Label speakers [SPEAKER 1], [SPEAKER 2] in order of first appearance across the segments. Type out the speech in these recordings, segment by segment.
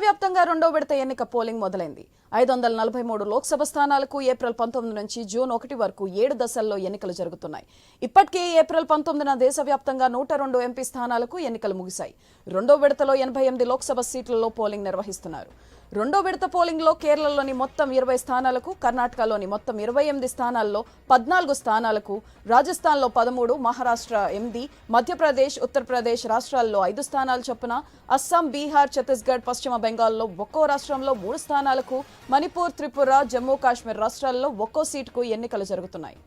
[SPEAKER 1] వ్యాప్తంగా రెండో విడత ఎన్నిక పోలింగ్ మొదలైంది. ఐదు వందల నలభై మూడు లోక్సభ స్థానాలకు ఏప్రిల్ పంతొమ్మిది నుంచి జూన్ ఒకటి వరకు ఏడు దశల్లో ఎన్నికలు జరుగుతున్నాయి. ఇప్పటికే ఏప్రిల్ పంతొమ్మిదిన దేశవ్యాప్తంగా నూట రెండు ఎంపీ స్థానాలకు ఎన్నికలు ముగిశాయి. రెండో విడతలో ఎనభై ఎనిమిది లోక్సభ సీట్లలో పోలింగ్ నిర్వహిస్తున్నారు. రెండో విడత పోలింగ్లో కేరళలోని మొత్తం ఇరవై స్థానాలకు కర్ణాటకలోని మొత్తం ఇరవై ఎనిమిది స్థానాల్లో పద్నాలుగు స్థానాలకు రాజస్థాన్లో పదమూడు మహారాష్ట్ర ఎనిమిది మధ్యప్రదేశ్ ఉత్తరప్రదేశ్ రాష్ట్రాల్లో ఐదు స్థానాలు చొప్పున అస్సాం బీహార్ ఛత్తీస్గఢ్ పశ్చిమ బెంగాల్లో ఒక్కో రాష్ట్రంలో మూడు స్థానాలకు మణిపూర్ త్రిపుర జమ్మూ కాశ్మీర్ రాష్ట్రాల్లో ఒక్కో సీటుకు ఎన్నికలు జరుగుతున్నాయి.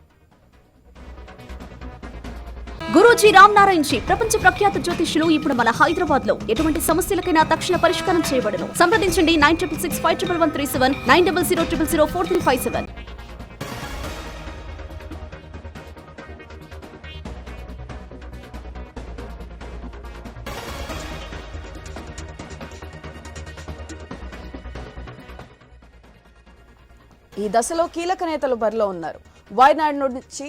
[SPEAKER 2] గురూజీ రామ్ నారాయణ్ జీ ప్రపంచ ప్రఖ్యాత జ్యోతిష్యులు ఇప్పుడు మన హైదరాబాద్లో ఎటువంటి సమస్యలకైనా తక్షణ పరిష్కారం చేయబడను. సంప్రదించండి nine triple six five triple one three seven nine double zero triple zero four three five seven.
[SPEAKER 1] ఈ దశలో కీలక నేతలు బరిలో ఉన్నారు. వాయనాడ్ నుంచి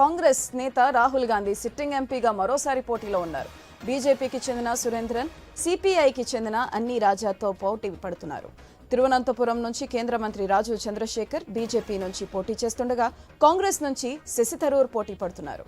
[SPEAKER 1] కాంగ్రెస్ నేత రాహుల్ గాంధీ సిట్టింగ్ ఎంపీగా మరోసారి పోటీలో ఉన్నారు. బీజేపీకి చెందిన సురేంద్రన్ సిపిఐకి చెందిన అన్ని రాజాతో పోటీ పడుతున్నారు. తిరువనంతపురం నుంచి కేంద్ర మంత్రి రాజు చంద్రశేఖర్ బీజేపీ నుంచి పోటీ చేస్తుండగా కాంగ్రెస్ నుంచి శశి థరూర్ పోటీ పడుతున్నారు.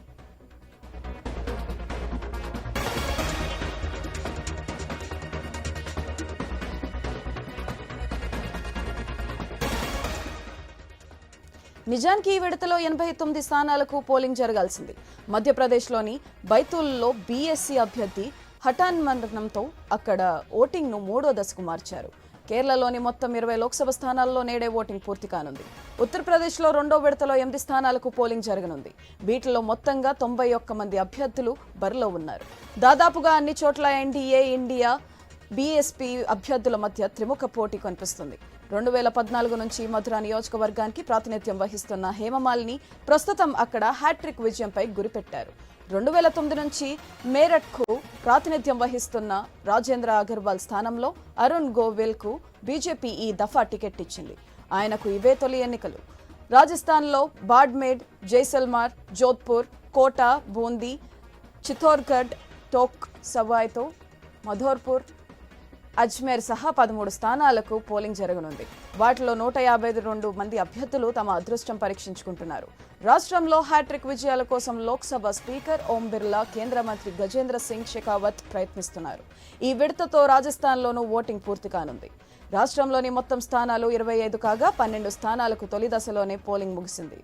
[SPEAKER 1] నిజానికి ఈ విడతలో ఎనభై తొమ్మిది స్థానాలకు పోలింగ్ జరగాల్సింది. మధ్యప్రదేశ్లోని బైతూల్లో బీఎస్సీ అభ్యర్థి హఠాన్ మరణంతో అక్కడ ఓటింగ్ను మూడో దశకు మార్చారు. కేరళలోని మొత్తం ఇరవై లోక్సభ స్థానాల్లో నేడే ఓటింగ్ పూర్తి కానుంది. ఉత్తరప్రదేశ్లో రెండో విడతలో ఎనిమిది స్థానాలకు పోలింగ్ జరగనుంది. వీటిలో మొత్తంగా తొంభై ఒక్క మంది అభ్యర్థులు బరిలో ఉన్నారు. దాదాపుగా అన్ని చోట్ల ఎన్డీఏ ఇండియా బీఎస్పీ అభ్యర్థుల మధ్య త్రిముఖ పోటీ కనిపిస్తుంది. రెండు వేల పద్నాలుగు నుంచి మధుర నియోజకవర్గానికి ప్రాతినిధ్యం వహిస్తున్న హేమమాలిని ప్రస్తుతం అక్కడ హ్యాట్రిక్ విజయంపై గురిపెట్టారు. రెండు వేల తొమ్మిది నుంచి మేరట్కు ప్రాతినిధ్యం వహిస్తున్న రాజేంద్ర అగర్వాల్ స్థానంలో అరుణ్ గోవిల్కు బీజేపీ ఈ దఫా టికెట్ ఇచ్చింది. ఆయనకు ఇవే తొలి ఎన్నికలు. రాజస్థాన్లో బాడ్మేడ్ జైసల్మార్ జోధ్పూర్ కోటా బూందీ చిత్తోర్గఢ్ టోక్ సవాయ్తో మధోర్పూర్ అజ్మేర్ సహా పదమూడు స్థానాలకు పోలింగ్ జరగనుంది. వాటిలో నూట యాభై రెండు మంది అభ్యర్థులు తమ అదృష్టం పరీక్షించుకుంటున్నారు. రాష్ట్రంలో హ్యాట్రిక్ విజయాల కోసం లోక్సభ స్పీకర్ ఓం బిర్లా కేంద్ర మంత్రి గజేంద్ర సింగ్ షెకావత్ ప్రయత్నిస్తున్నారు. ఈ విడతతో రాజస్థాన్లోనూ ఓటింగ్ పూర్తి కానుంది. రాష్ట్రంలోని మొత్తం స్థానాలు ఇరవై ఐదు కాగా పన్నెండు స్థానాలకు తొలి దశలోనే పోలింగ్ ముగిసింది.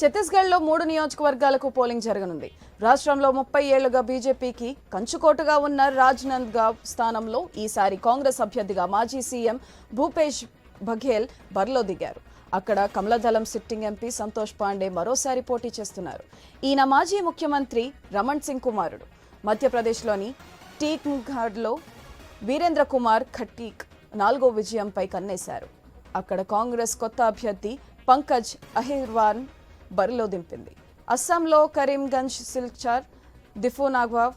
[SPEAKER 1] ఛత్తీస్గఢ్లో మూడు నియోజకవర్గాలకు పోలింగ్ జరగనుంది. రాష్ట్రంలో ముప్పై ఏళ్ళుగా బీజేపీకి కంచుకోటగా ఉన్న రాజ్నంద్గావ్ స్థానంలో ఈసారి కాంగ్రెస్ అభ్యర్థిగా మాజీ సీఎం భూపేష్ బఘేల్ బరిలో దిగారు. అక్కడ కమలదళం సిట్టింగ్ ఎంపీ సంతోష్ పాండే మరోసారి పోటీ చేస్తున్నారు. ఈయన మాజీ ముఖ్యమంత్రి రమణ్ సింగ్ కుమారుడు. మధ్యప్రదేశ్లోని టీక్ఘడ్లో వీరేంద్ర కుమార్ ఖట్టీక్ నాలుగో విజయంపై కన్నేశారు. అక్కడ కాంగ్రెస్ కొత్త అభ్యర్థి పంకజ్ అహిర్వాన్ బరిలో దింపింది. అస్సాంలో కరీంగంజ్ సిల్చార్ దిఫోనాగ్వావ్